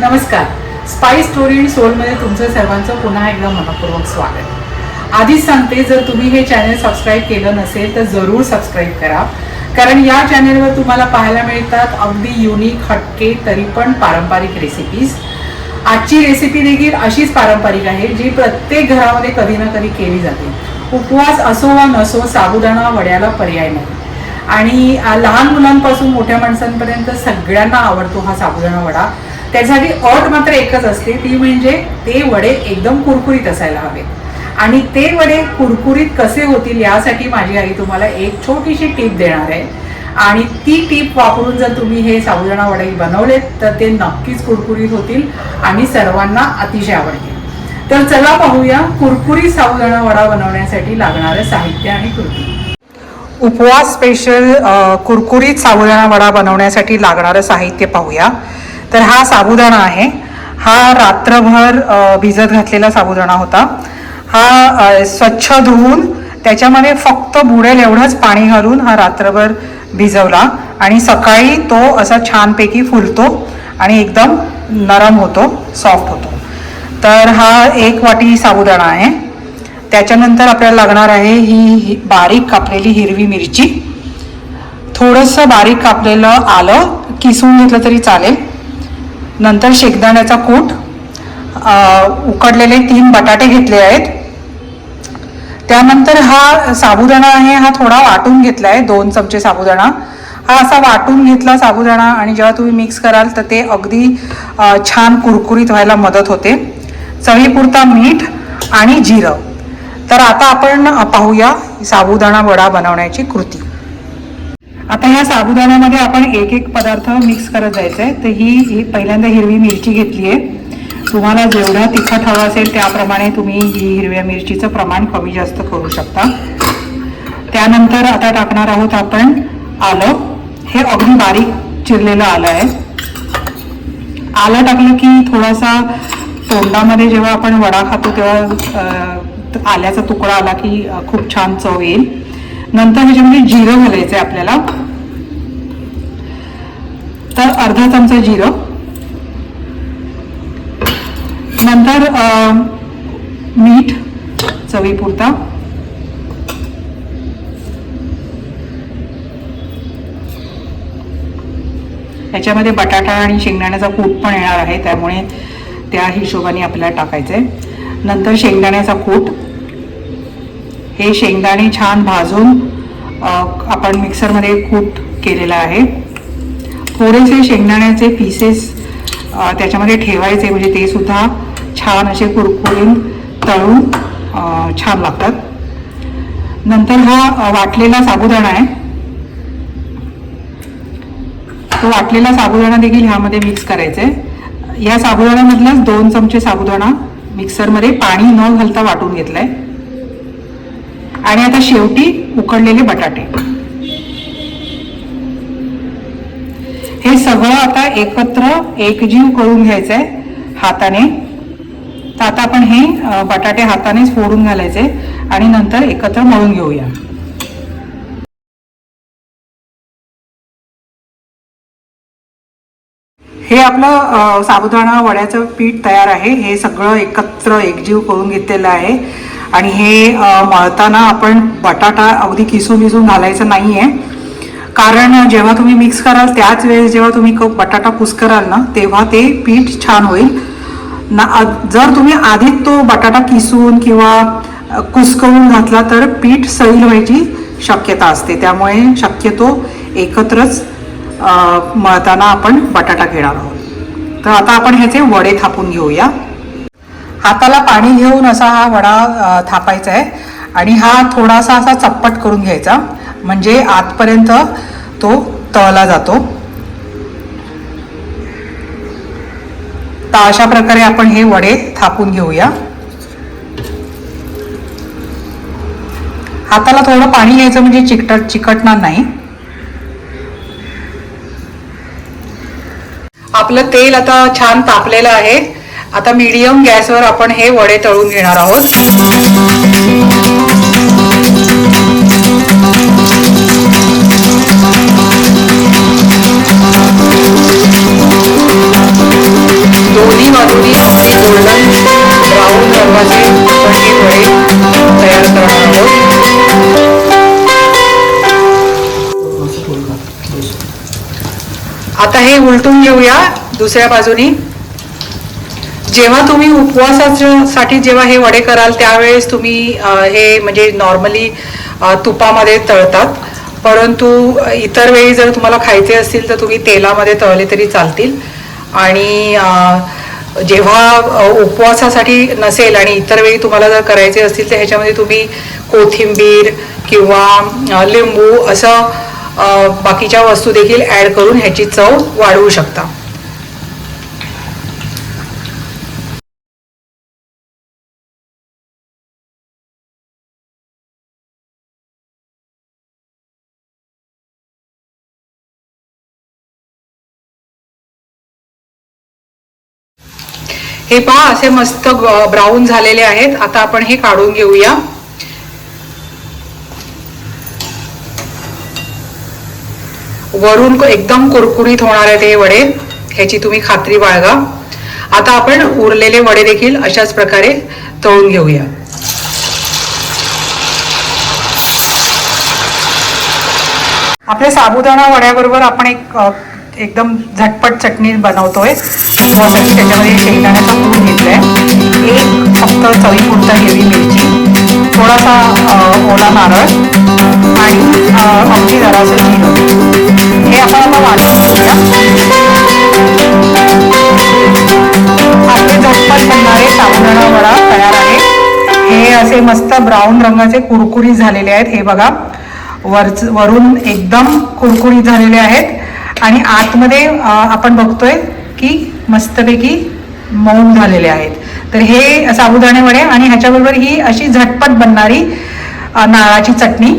नमस्कार. Spy story and सोलमध्ये तुमचं सर्वांचं पुन्हा एकदा मनपूर्वक स्वागत. आधीच सांगते जर तुम्ही हे चॅनल सबस्क्राईब केलं नसेल तर जरूर सबस्क्राईब करा. कारण या चॅनेलवर तुम्हाला पाहायला मिळतात अगदी युनिक हटके तरी पण पारंपरिक रेसिपीज आजची रेसिपी देखील अशीच पारंपरिक आहे जी प्रत्येक घरामध्ये कधी ना कधी केली जाते. उपवास असो वा नसो साबुदाणा वड्याला पर्याय नाही. आणि लहान मुलांपासून मोठ्या माणसांपर्यंत सगळ्यांना आवडतो हा साबुदाणा वडा. त्यासाठी अट मात्र एकच असते. ती म्हणजे ते वडे एकदम कुरकुरीत असायला हवे आणि ते वडे कुरकुरीत कसे होतील यासाठी माझी आई तुम्हाला एक छोटीशी टीप देणार आहे. आणि ती टीप वापरून जर तुम्ही हे साबुदाणा वडे बनवलेत तर ते नक्कीच कुरकुरीत होतील आणि सर्वांना अतिशय आवडतील. तर चला पाहूया कुरकुरीत साबुदाणा वडा बनवण्यासाठी लागणारं साहित्य आणि कृती. उपवास स्पेशल कुरकुरीत साबुदाणा वडा बनवण्यासाठी लागणारं साहित्य पाहूया. तर हा साबुदाणा आहे. हा रात्रभर भिजत घातलेला साबुदाणा होता. हा स्वच्छ धुवून त्याच्यामध्ये फक्त बुडेल एवढंच पाणी घालून हा रात्रभर भिजवला आणि सकाळी तो असा छानपैकी फुलतो आणि एकदम नरम होतो सॉफ्ट होतो. तर हा एक वाटी साबुदाणा आहे. त्याच्यानंतर आपल्याला लागणार आहे ही बारीक कापलेली हिरवी मिरची. थोडंसं बारीक कापलेलं आलं किसून घेतलं तरी चालेल. नंतर शेकदाण्याचा कूट उकडलेले तीन बटाटे घेतले आहेत. त्यानंतर हा साबुदाणा आहे हा थोडा वाटून घेतला आहे दोन चमचे साबुदाणा. हा असा वाटून घेतला साबुदाणा आणि जेव्हा तुम्ही मिक्स कराल तर ते अगदी छान कुरकुरीत व्हायला मदत होते. चवीपुरता मीठ आणि जिरं. तर आता आपण पाहूया साबुदाणा वडा बनवण्याची कृती. आता ह्या साबुदाण्यामध्ये आपण एक एक पदार्थ मिक्स करत जायचं आहे तर ही ही पहिल्यांदा हिरवी मिरची घेतली आहे. तुम्हाला जेवढा तिखट हवं असेल त्याप्रमाणे तुम्ही ही हिरव्या मिरचीचं प्रमाण कमी जास्त करू शकता. त्यानंतर आता टाकणार आहोत आपण आलं. हे अगदी बारीक चिरलेलं आलं आहे. आलं टाकलं की थोडासा तोंडामध्ये जेव्हा आपण वडा खातो तेव्हा आल्याचा तुकडा आला की खूप छान चव येईल. नंतर ह्याच्यामध्ये म्हणजे जिरं घालायचं आहे आपल्याला. तर अर्धा चमचा जिरं. नंतर मीठ चवीपुरता. याच्यामध्ये बटाटा आणि शेंगदाण्याचा कूट पण येणार आहे त्यामुळे त्या हिशोबाने आपल्याला टाकायचं आहे नंतर शेंगदाण्याचा कूट. हे शेंगदाणे छान भाजून आपण मिक्सरमध्ये कूट केलेला आहे. थोडेसे शेंगदाण्याचे पीसेस त्याच्यामध्ये ठेवायचे म्हणजे ते सुद्धा छान असे कुरकुरीन तळून छान लागतात. नंतर हा वाटलेला साबुदाणा आहे. तो वाटलेला साबुदाणा देखील ह्यामध्ये मिक्स करायचा. आहे या साबुदाण्यामधलाच दोन चमचे साबुदाणा मिक्सरमध्ये पाणी न घालता वाटून घेतलाय. आणि आता शेवटी उकडलेले बटाटे. हे सगळं आता एकत्र एकजीव करून घ्यायचं आहे हाताने. तर आता आपण हे बटाटे हातानेच फोडून घालायचे आणि नंतर एकत्र मळून घेऊया. हे आपलं साबुदाणा वड्याचं पीठ तयार आहे. हे सगळं एकत्र एकजीव करून घेतलेलं आहे. आणि हे मळताना आपण बटाटा अगदी किसून किसून घालायचं नाही आहे कारण जेव्हा तुम्ही मिक्स कराल त्याच वेळेस जेव्हा तुम्ही क- बटाटा कुस्कराल ना तेव्हा ते पीठ छान होईल. ना जर तुम्ही आधीच तो बटाटा किसून किंवा कुसकवून घातला तर पीठ सैल व्हायची शक्यता असते. त्यामुळे शक्यतो एकत्रच मळताना आपण बटाटा घेणार आहोत. तर आता आपण ह्याचे वडे थापून घेऊया. हाताला पाणी घेऊन असा हा वडा थापायचा आहे आणि हा थोडासा असा चप्पट करून घ्यायचा. म्हणजे आतपर्यंत तो तळला जातो. तर अशा प्रकारे आपण हे वडे थापून घेऊया. हाताला थोडं पाणी घ्यायचं म्हणजे चिकट चिकटणार नाही. आपलं तेल आता छान तापलेलं आहे. आता मीडियम गॅसवर आपण हे वडे तळून घेणार आहोत. दोन्ही बाजूनी आपण गोल्डन ब्राऊन रंगाचे हे वडे तयार करणार आहोत. आता हे उलटून घेऊया दुसऱ्या बाजूनी. जेव्हा तुम्ही उपवासासाठी जेव्हा हे वडे कराल त्यावेळेस तुम्ही हे म्हणजे नॉर्मली तुपामध्ये तळतात. परंतु इतर वेळी जर तुम्हाला खायचे असतील तर तुम्ही तेलामध्ये तळले तरी चालतील. आणि जेव्हा उपवासासाठी नसेल आणि इतर वेळी तुम्हाला जर करायचे असतील तर ह्याच्यामध्ये तुम्ही कोथिंबीर किंवा लिंबू असं बाकीच्या वस्तू देखील ॲड करून ह्याची चव वाढवू शकता. हे पहा असे मस्त ब्राऊन झालेले आहेत. आता आपण हे काढून घेऊया. वरून एकदम कुरकुरीत होणार आहेत हे वडे. ह्याची तुम्ही खात्री बाळगा. आता आपण उरलेले वडे देखील अशाच प्रकारे तळून घेऊया. आपल्या साबुदाणा वड्याबरोबर आपण एक एकदम झटपट चटणी बनवतोय. उपवासाची त्याच्यामध्ये शेंगदाण्याचा घेतलं. आहे एक फक्त चवीपुरता हिरवी मिरची थोडासा ओला नारळ आणि अ, अगदी जरासं जिरं हे आपण आता वाटून घेऊया. आपले झटपट बनणारे साबुदाणा वडा तयार आहे. हे असे मस्त ब्राऊन रंगाचे कुरकुरीत झालेले आहेत. हे बघा वरच वरून एकदम कुरकुरीत झालेले आहेत. आणि आतमध्ये आपण बघतोय की मस्तपैकी मौन झालेले आहेत. तर हे साबुदाणे वडे आणि ह्याच्याबरोबर ही अशी झटपट बनणारी नारळाची चटणी.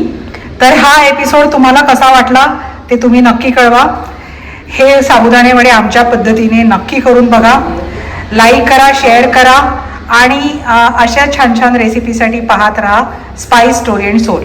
तर हा एपिसोड तुम्हाला कसा वाटला ते तुम्ही नक्की कळवा. हे साबुदाणे वडे आमच्या पद्धतीने नक्की करून बघा. लाईक करा शेअर करा आणि अशा छान छान रेसिपीसाठी पाहत राहा स्पाइस स्टोरी अँड सोल